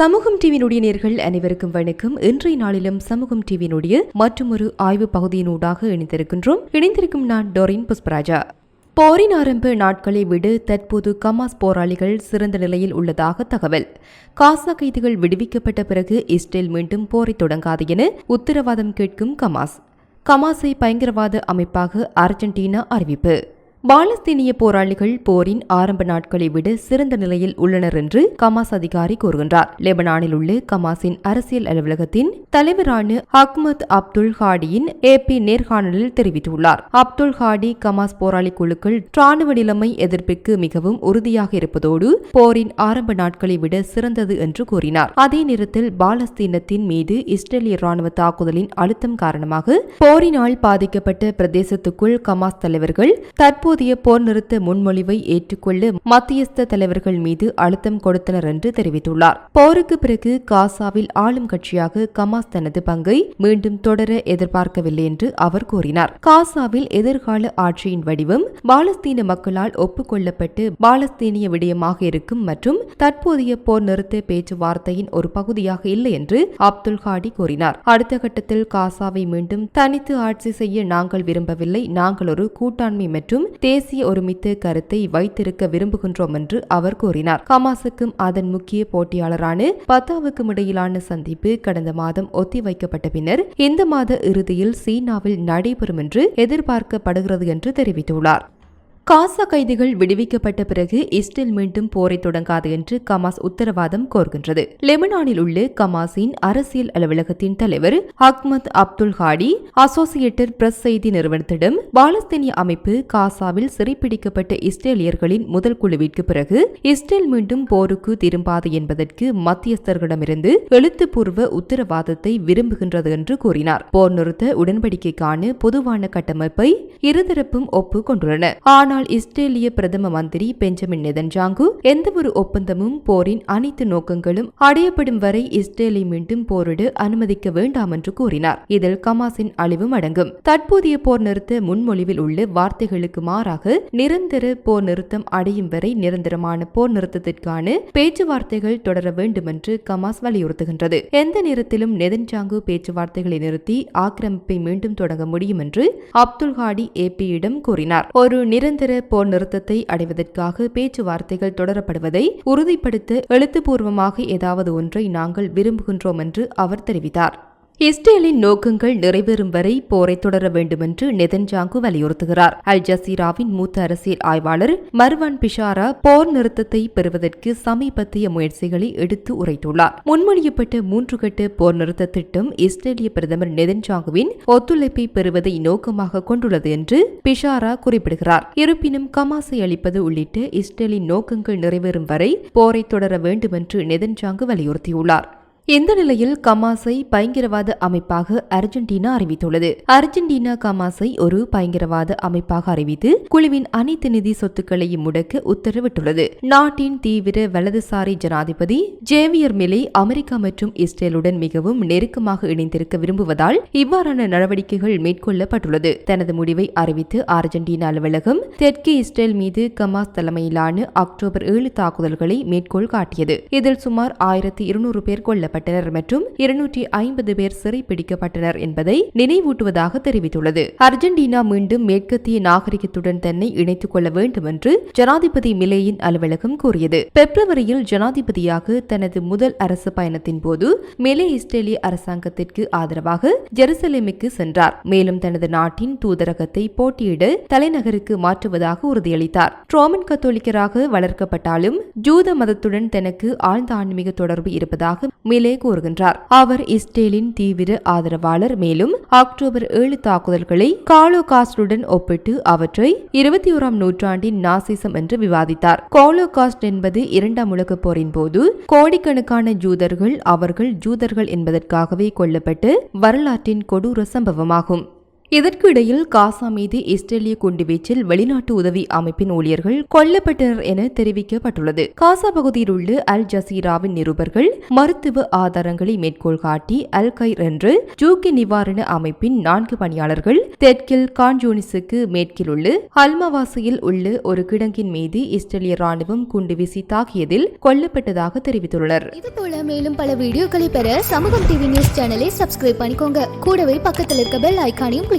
சமூகம் டிவியினுடைய நேர்கள் அனைவருக்கும் வணக்கம். இன்றைய நாளிலும் சமூகம் டிவியினுடைய மற்றொரு ஆய்வு பகுதியினூடாக இணைந்திருக்கின்றோம். இணைந்திருக்கும் நான் டொரின் புஷ்பராஜா. போரின் ஆரம்ப நாட்களை விட தற்போது கமாஸ் போராளிகள் சிறந்த நிலையில் உள்ளதாக தகவல். காசா கைதிகள் விடுவிக்கப்பட்ட பிறகு இஸ்ரேல் மீண்டும் போரை தொடங்காது என உத்தரவாதம் கேட்கும் கமாஸ். கமாஸை பயங்கரவாத அமைப்பாக அர்ஜென்டினா அறிவிப்பு. பாலஸ்தீனிய போராளிகள் போரின் ஆரம்ப நாட்களை விட சிறந்த நிலையில் உள்ளனர் என்று கமாஸ் அதிகாரி கூறுகின்றார். லெபனானில் உள்ள கமாஸின் அரசியல் அலுவலகத்தின் தலைவரான அக்மத் அப்துல் ஹாடியின் ஏபி நேர்காணலில் தெரிவித்துள்ளார். அப்துல் ஹாடி கமாஸ் போராளி குழுக்கள் ராணுவ நிலைமை எதிர்ப்பிற்கு மிகவும் உறுதியாக இருப்பதோடு போரின் ஆரம்ப நாட்களை விட சிறந்தது என்று கூறினார். அதே நேரத்தில் பாலஸ்தீனத்தின் மீது இஸ்ரேலிய ராணுவ தாக்குதலின் அழுத்தம் காரணமாக போரினால் பாதிக்கப்பட்ட பிரதேசத்துக்குள் கமாஸ் தலைவர்கள் தற்போது தற்போதைய போர் நிறுத்த முன்மொழிவை ஏற்றுக்கொள்ள மத்தியஸ்த தலைவர்கள் மீது அழுத்தம் கொடுத்தனர் என்று தெரிவித்துள்ளார். போருக்கு பிறகு காசாவில் ஆளும் கட்சியாக கமாஸ் தனது பங்கை மீண்டும் தொடர எதிர்பார்க்கவில்லை என்று அவர் கூறினார். காசாவில் எதிர்கால ஆட்சியின் வடிவம் பாலஸ்தீன மக்களால் ஒப்புக்கொள்ளப்பட்டு பாலஸ்தீனிய விடயமாக இருக்கும் மற்றும் தற்போதைய போர் நிறுத்த பேச்சுவார்த்தையின் ஒரு பகுதியாக இல்லை என்று அப்துல் ஹாடி கூறினார். அடுத்த கட்டத்தில் காசாவை மீண்டும் தனித்து ஆட்சி செய்ய நாங்கள் விரும்பவில்லை. நாங்கள் ஒரு கூட்டாண்மை மற்றும் தேசிய ஒருமித்த கருத்தை வைத்திருக்க விரும்புகின்றோம் என்று அவர் கூறினார். ஹமாஸுக்கும் அதன் முக்கிய போட்டியாளரான பத்தாவுக்கும் இடையிலான சந்திப்பு கடந்த மாதம் ஒத்திவைக்கப்பட்ட பின்னர் இந்த மாத இறுதியில் சீனாவில் நடைபெறும் என்று எதிர்பார்க்கப்படுகிறது என்று தெரிவித்துள்ளார். காசா கைதிகள் விடுவிக்கப்பட்ட பிறகு இஸ்ரேல் மீண்டும் போரை தொடங்காது என்று கமாஸ் உத்தரவாதம் கோருகின்றது. லெபனானில் உள்ள கமாஸின் அரசியல் அலுவலகத்தின் தலைவர் Ahmad Abdul Hadi Associated Press செய்தி நிறுவனத்திடம் பாலஸ்தீனிய அமைப்பு காசாவில் சிறைப்பிடிக்கப்பட்ட இஸ்ரேலியர்களின் முதல் குழுவிற்கு பிறகு இஸ்ரேல் மீண்டும் போருக்கு திரும்பாது என்பதற்கு மத்தியஸ்தர்களிடமிருந்து எழுத்துப்பூர்வ உத்தரவாதத்தை விரும்புகின்றது என்று கூறினார். போர் நிறுத்த உடன்படிக்கைக்கான பொதுவான கட்டமைப்பை இருதரப்பும் ஒப்புக் கொண்டுள்ளன. ஆனால் முன்னாள் இஸ்ரேலிய பிரதம மந்திரி பெஞ்சமின் நெதன்ஜாங்கு எந்தவொரு ஒப்பந்தமும் போரின் அனைத்து நோக்கங்களும் அடையப்படும் வரை இஸ்ரேலை மீண்டும் போரிட அனுமதிக்க வேண்டாம் என்று கூறினார். இதில் கமாஸின் அழிவும் அடங்கும். தற்போதைய போர் நிறுத்த முன்மொழிவில் உள்ள வார்த்தைகளுக்கு மாறாக நிரந்தர போர் நிறுத்தம் அடையும் வரை நிரந்தரமான போர் நிறுத்தத்திற்கான பேச்சுவார்த்தைகள் தொடர வேண்டும் என்று கமாஸ் வலியுறுத்துகின்றது. எந்த நேரத்திலும் நெதன்ஜாங்கு பேச்சுவார்த்தைகளை நிறுத்தி ஆக்கிரமிப்பை மீண்டும் தொடங்க முடியும் என்று அப்துல் ஹாடி ஏபியிடம் கூறினார். ஒரு நிரந்தர போர் நிறுத்தத்தை அடைவதற்காக பேச்சுவார்த்தைகள் தொடரப்படுவதை உறுதிப்படுத்த எழுத்துப்பூர்வமாக ஏதாவது ஒன்றை நாங்கள் விரும்புகின்றோம் என்று அவர் தெரிவித்தார். இஸ்ரேலின் நோக்கங்கள் நிறைவேறும் வரை போரை தொடர வேண்டுமென்று நெதன்ஜாங்கு வலியுறுத்துகிறார். அல் ஜசீராவின் மூத்த அரசியல் ஆய்வாளர் மர்வான் பிஷாரா போர் நிறுத்தத்தை பெறுவதற்கு சமீபத்திய முயற்சிகளை எடுத்து உரைத்துள்ளார். முன்மொழியப்பட்ட மூன்று கட்ட போர் நிறுத்த திட்டம் இஸ்ரேலிய பிரதமர் நெதன்ஜாங்குவின் ஒத்துழைப்பை பெறுவதை நோக்கமாக கொண்டுள்ளது என்று பிஷாரா குறிப்பிடுகிறார். இருப்பினும் கமாசை அளிப்பது உள்ளிட்ட இஸ்ரேலின் நோக்கங்கள் நிறைவேறும் வரை போரை தொடர வேண்டுமென்று நெதன்ஜாங்கு வலியுறுத்தியுள்ளார். இந்த நிலையில் கமாஸை பயங்கரவாத அமைப்பாக அர்ஜென்டினா அறிவித்துள்ளது. அர்ஜென்டினா கமாஸை ஒரு பயங்கரவாத அமைப்பாக அறிவித்து குழுவின் அனைத்து நிதி சொத்துக்களையும் முடக்க உத்தரவிட்டுள்ளது. நாட்டின் தீவிர வலதுசாரி ஜனாதிபதி ஜேவியர் மிலே அமெரிக்கா மற்றும் இஸ்ரேலுடன் மிகவும் நெருக்கமாக இணைந்திருக்க விரும்புவதால் இவ்வாறான நடவடிக்கைகள் மேற்கொள்ளப்பட்டுள்ளது. தனது முடிவை அறிவித்து அர்ஜென்டினா அலுவலகம் தெற்கு இஸ்ரேல் மீது கமாஸ் தலைமையிலான அக்டோபர் ஏழு தாக்குதல்களை மேற்கோள் காட்டியது. இதில் சுமார் ஆயிரத்தி இருநூறு பேர் கொல்லப்பட்டனர். கொல்லப்பட்டனர் மற்றும் இருநூற்றி ஐம்பது பேர் சிறைப்பிடிக்கப்பட்டனர் என்பதை நினைவூட்டுவதாக தெரிவித்துள்ளது. அர்ஜென்டினா மீண்டும் மேற்கத்திய நாகரிகத்துடன் தன்னை இணைத்துக் கொள்ள வேண்டும் என்று ஜனாதிபதி மிலேயின் அலுவலகம் கூறியது. பிப்ரவரியில் ஜனாதிபதியாக தனது முதல் அரசு பயணத்தின் போது மேலே இஸ்ரேலிய அரசாங்கத்திற்கு ஆதரவாக ஜெருசலேமுக்கு சென்றார். மேலும் தனது நாட்டின் தூதரகத்தை போட்டியிட தலைநகருக்கு மாற்றுவதாக உறுதியளித்தார். ரோமன் கத்தோலிக்கராக வளர்க்கப்பட்டாலும் ஜூத மதத்துடன் தனக்கு ஆழ்ந்த ஆன்மீக தொடர்பு இருப்பதாக மிலே கூறுகின்றார். அவர் இஸ்ரேலின் தீவிர ஆதரவாளர். மேலும் அக்டோபர் ஏழு தாக்குதல்களை காலோ காஸ்டுடன் ஒப்பிட்டு அவற்றை இருபத்தி ஓராம் நூற்றாண்டின் நாசிசம் என்று விவாதித்தார். காலோகாஸ்ட் என்பது இரண்டாம் உலகப் போரின் போது கோடிக்கணக்கான ஜூதர்கள் அவர்கள் ஜூதர்கள் என்பதற்காகவே கொல்லப்பட்டு வரலாற்றின் கொடூர சம்பவமாகும். இதற்கு இடையில் காசா மீது இஸ்ரேலிய குண்டுவீச்சில் வெளிநாட்டு உதவி அமைப்பின் ஊழியர்கள் கொல்லப்பட்டனர் என தெரிவிக்கப்பட்டுள்ளது. காசா பகுதியில் உள்ள அல் ஜசீராவின் நிருபர்கள் மருத்துவ ஆதாரங்களை மேற்கோள் காட்டி அல் கைர் என்று ஜூக்கி நிவாரண அமைப்பின் நான்கு பணியாளர்கள் தெற்கில் கான்ஜூனிஸுக்கு மேற்கில் உள்ள அல்மவாசியில் உள்ள ஒரு கிடங்கின் மீது இஸ்ரேலிய ராணுவம் குண்டு வீசி தாக்கியதில் கொல்லப்பட்டதாக தெரிவித்துள்ளனர். இது போல மேலும் பல வீடியோக்களை பெற சமூகம் டிவி நியூஸ் சேனலை சப்ஸ்கிரைப் பண்ணிக்கோங்க. கூடவே பக்கத்தில் இருக்க பெல் ஐக்கானையும்